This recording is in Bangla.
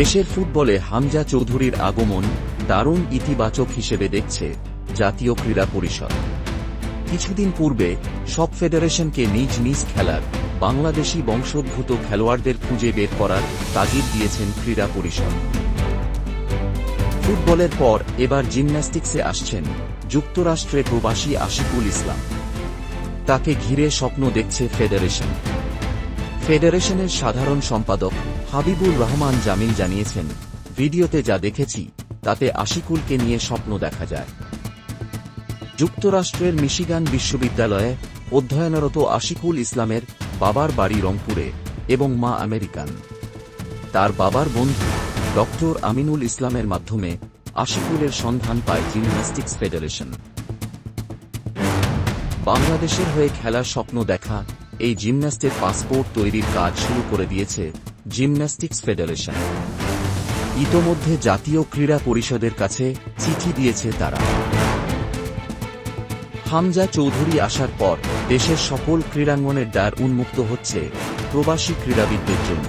দেশের ফুটবলে হামজা চৌধুরীর আগমন দারুণ ইতিবাচক হিসেবে দেখছে জাতীয় ক্রীড়া পরিষদ। কিছুদিন পূর্বে সব ফেডারেশনকে নিজ নিজ খেলার বাংলাদেশি বংশোদ্ভূত খেলোয়াড়দের খুঁজে বের করার তাগিদ দিয়েছেন ক্রীড়া পরিষদ। ফুটবলের পর এবার জিমন্যাস্টিক্সে আসছেন যুক্তরাষ্ট্রে প্রবাসী আশিকুল ইসলাম। তাকে ঘিরে স্বপ্ন দেখছে ফেডারেশন। ফেডারেশনের সাধারণ সম্পাদক হাবিবুর রহমান জামিল জানিয়েছেন, ভিডিওতে যা দেখেছি, তাতে আশিকুলকে নিয়ে স্বপ্ন দেখা যায়। যুক্তরাষ্ট্রের মিশিগান বিশ্ববিদ্যালয়ে অধ্যয়নরত আশিকুল ইসলামের বাবার বাড়ি রংপুরে এবং মা আমেরিকান। তার বাবার বন্ধু ডক্টর আমিনুল ইসলামের মাধ্যমে আশিকুলের সন্ধান পায় জিমন্যাস্টিক্স ফেডারেশন। বাংলাদেশের হয়ে খেলার স্বপ্ন দেখা এই জিমন্যাস্টের পাসপোর্ট তৈরির কাজ শুরু করে দিয়েছে জিমন্যাস্টিক্স ফেডারেশন। ইতোমধ্যে জাতীয় ক্রীড়া পরিষদের কাছে চিঠি দিয়েছে তারা। হামজা চৌধুরী আসার পর দেশের সকল ক্রীড়াঙ্গনের দ্বার উন্মুক্ত হচ্ছে প্রবাসী ক্রীড়াবিদদের জন্য।